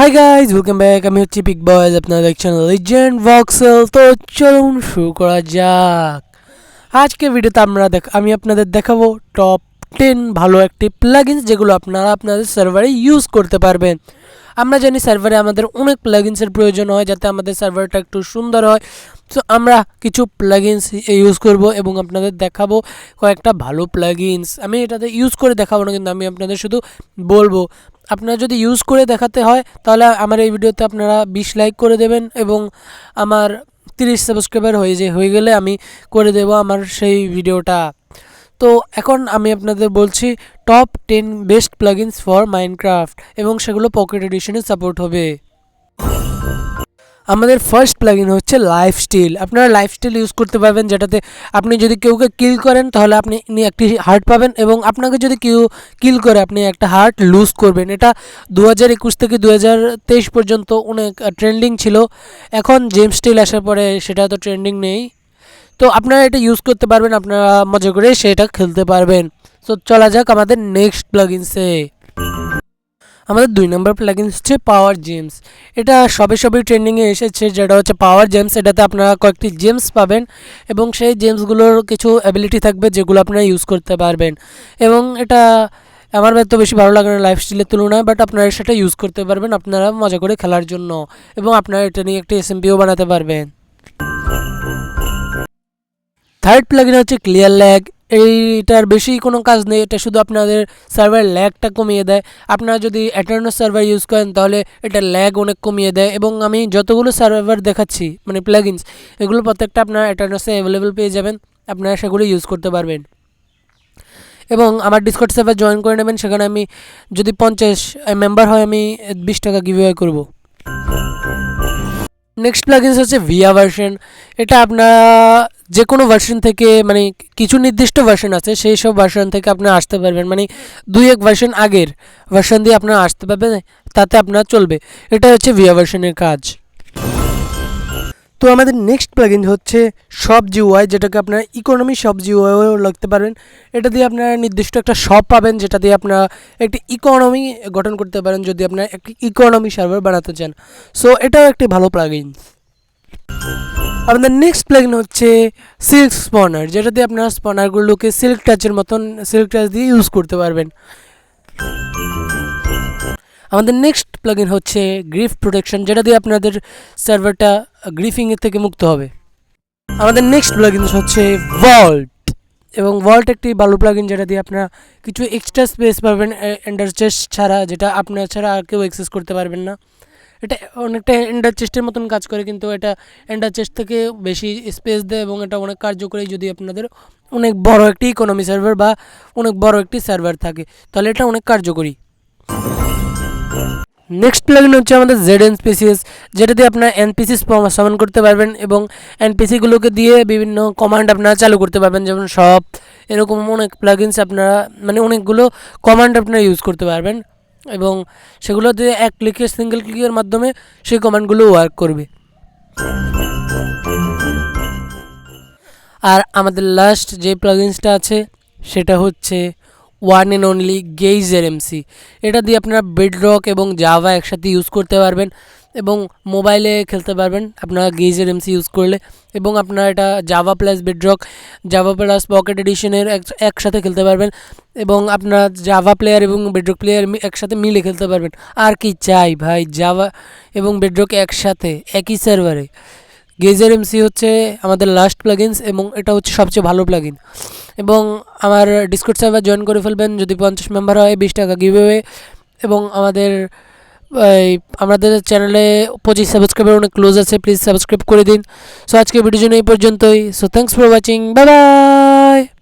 Hi guys welcome back আমি হচ্ছি pick boys আপনারা দেখছেন লিজেন্ড ভক্সেল তো চলুন শুরু করা যাক। আজকে ভিডিওতে আমরা দেখ আমি আপনাদের দেখাবো টপ টেন ভালো একটি প্লাগিনস যেগুলো আপনারা আপনাদের সার্ভারে ইউজ করতে পারবেন। আমরা জানি সার্ভারে আমাদের অনেক প্লাগিনসের প্রয়োজন হয় যাতে আমাদের সার্ভারটা একটু সুন্দর হয়। তো আমরা কিছু প্লাগিনস ইউজ করব এবং আপনাদের দেখাবো কয়েকটা ভালো প্লাগিনস আমি এটাতে ইউজ করে দেখাবো না, কিন্তু আমি আপনাদের শুধু বলব। আপনারা যদি ইউজ করে দেখাতে হয়, তাহলে আমার এই ভিডিওতে আপনারা বিশ লাইক করে দেবেন এবং আমার তিরিশ সাবস্ক্রাইবার হয়ে যে, হয়ে গেলে আমি করে দেব আমার সেই ভিডিওটা। তো এখন আমি আপনাদের বলছি top ten best plugins for Minecraft এবং সেগুলো পকেট এডিশনে সাপোর্ট হবে। আমাদের ফার্স্ট প্লাগইন হচ্ছে লাইফস্টাইল আপনারা লাইফস্টাইল ইউজ করতে পারবেন, যেটাতে আপনি যদি কেউকে কিল করেন, তাহলে আপনি একটি হার্ট পাবেন এবং আপনাকে যদি কেউ কিল করে, আপনি একটা হার্ট লুজ করবেন। এটা দু হাজার একুশ থেকে দু হাজার তেইশ পর্যন্ত অনেক ট্রেন্ডিং ছিল। এখন জেমস স্টিল আসার পরে সেটা তো ট্রেন্ডিং নেই। তো আপনারা এটা ইউজ করতে পারবেন, আপনারা মজা করে সেটা খেলতে পারবেন। তো চলা যাক আমাদের নেক্সট প্লাগিনসে আমাদের দুই নম্বর প্লাগিন হচ্ছে পাওয়ার জেমস এটা সবে সবে ট্রেন্ডিংয়ে এসেছে, যেটা হচ্ছে পাওয়ার জেমস এটাতে আপনারা কয়েকটি জেমস পাবেন এবং সেই জেমসগুলোর কিছু অ্যাবিলিটি থাকবে যেগুলো আপনারা ইউজ করতে পারবেন। এবং এটা আমার তো বেশি ভালো লাগে না লাইফস্টাইলের তুলনায় বাট আপনারা সেটা ইউজ করতে পারবেন, আপনারা মজা করে খেলার জন্য এবং আপনারা এটা নিয়ে একটি এসএমপিও বানাতে পারবেন। থার্ড প্লাগিন হচ্ছে ক্লিয়ার ল্যাগ এইটার বেশি কোনো কাজ নেই, এটা শুধু আপনাদের সার্ভার ল্যাগটা কমিয়ে দেয়। আপনারা যদি অ্যাটার্নাস সার্ভার ইউজ করেন, তাহলে এটা ল্যাগ অনেক কমিয়ে দেয়। এবং আমি যতগুলো সার্ভার দেখাচ্ছি মানে প্লাগিনস এগুলো প্রত্যেকটা আপনারা অ্যাটার্নাসে অ্যাভেলেবেল পেয়ে যাবেন। আপনারা সেগুলো ইউজ করতে পারবেন। এবং আমার ডিসকর্ড সার্ভার জয়েন করে নেবেন, সেখানে আমি যদি পঞ্চাশ মেম্বার হয়, আমি বিশ টাকা গিভওয়ে করব। নেক্সট প্লাগিনস হচ্ছে ভিয়া ভার্সন এটা আপনারা যে কোনো ভার্সন থেকে মানে কিছু নির্দিষ্ট ভার্সন আছে, সেই সব ভার্সন থেকে আপনারা আসতে পারবেন। মানে দুই এক ভার্সন আগের ভার্সন দিয়ে আপনারা আসতে পারবেন, তাতে আপনার চলবে। এটা হচ্ছে ভিয়া ভার্সনের কাজ। তো আমাদের নেক্সট প্লাগিন হচ্ছে সব জিওয়াই যেটাকে আপনারা ইকোনমি সব জিওয়াইও লিখতে পারবেন। এটা দিয়ে আপনারা নির্দিষ্ট একটা শপ পাবেন, যেটা দিয়ে আপনারা একটি ইকোনমি গঠন করতে পারেন, যদি আপনারা একটি ইকোনমি সার্ভার বানাতে চান। সো এটাও একটি ভালো প্লাগিন আমাদের নেক্সট প্লাগিন হচ্ছে সিল্ক স্পনার যেটা দিয়ে আপনারা স্পনারগুলোকে সিল্ক টাচের মতন সিল্ক টাচ দিয়ে ইউজ করতে পারবেন। আমাদের নেক্সট প্লাগিন হচ্ছে গ্রিফ প্রোটেকশন যেটা দিয়ে আপনাদের সার্ভারটা গ্রিফিংয়ের থেকে মুক্ত হবে। আমাদের নেক্সট প্লাগিন হচ্ছে ভল্ট এবং ভল্ট একটি ভালো প্লাগিন যেটা দিয়ে আপনারা কিছু এক্সট্রা স্পেস পাবেন এন্ডার চেস্ট ছাড়া, যেটা আপনার ছাড়া আর কেউ অ্যাক্সেস করতে পারবেন না। এটা অনেকটা এন্ডার চেস্টের মতন কাজ করে, কিন্তু এটা এন্ডার চেস্ট থেকে বেশি স্পেস দেয় এবং এটা অনেক কার্যকরী যদি আপনাদের অনেক বড় একটি ইকোনমি সার্ভার বা অনেক বড় একটি সার্ভার থাকে, তাহলে এটা অনেক কার্যকরী। নেক্সট প্লাগিন হচ্ছে আমাদের জেড এন স্পেসিয়াস যেটা দিয়ে আপনার এনপিসি সমান করতে পারবেন এবং এনপিসিগুলোকে দিয়ে বিভিন্ন কমান্ড আপনারা চালু করতে পারবেন, যেমন সব, এরকম অনেক প্লাগিনস আপনারা মানে অনেকগুলো কমান্ড আপনারা ইউজ করতে পারবেন। এবং সেগুলোতে এক ক্লিকে সিঙ্গেল ক্লিকের মাধ্যমে সেই কমান্ডগুলো ওয়ার্ক করবে। আর আমাদের লাস্ট যে প্লাগিনসটা আছে, সেটা হচ্ছে ওয়ান অ্যান্ড অনলি গেইজের এমসি এটা দিয়ে আপনারা বেডরক এবং জাভা একসাথে ইউজ করতে পারবেন এবং মোবাইলে খেলতে পারবেন আপনারা গেইজের এমসি ইউজ করলে এবং আপনারা এটা Java plus Bedrock Java plus pocket এডিশনের একসাথে খেলতে পারবেন এবং আপনারা জাভা প্লেয়ার এবং বেডরক প্লেয়ার একসাথে মিলে খেলতে পারবেন। আর কি চাই ভাই জাভা এবং বেডরক একসাথে, একই সার্ভারে গেজার এমসি হচ্ছে আমাদের লাস্ট প্লাগিনস এবং এটা হচ্ছে সবচেয়ে ভালো প্লাগিন এবং আমার ডিসকোড সার্ভার জয়েন করে ফেলবেন। যদি পঞ্চাশ মেম্বার হয়, বিশ টাকা গিভওয়ে এবং আমাদের আমাদের চ্যানেলে পঁচিশ সাবস্ক্রাইবার অনেক ক্লোজ আছে প্লিজ সাবস্ক্রাইব করে দিন। সো আজকে ভিডিও জন্য এই পর্যন্তই। So thanks for watching bye bye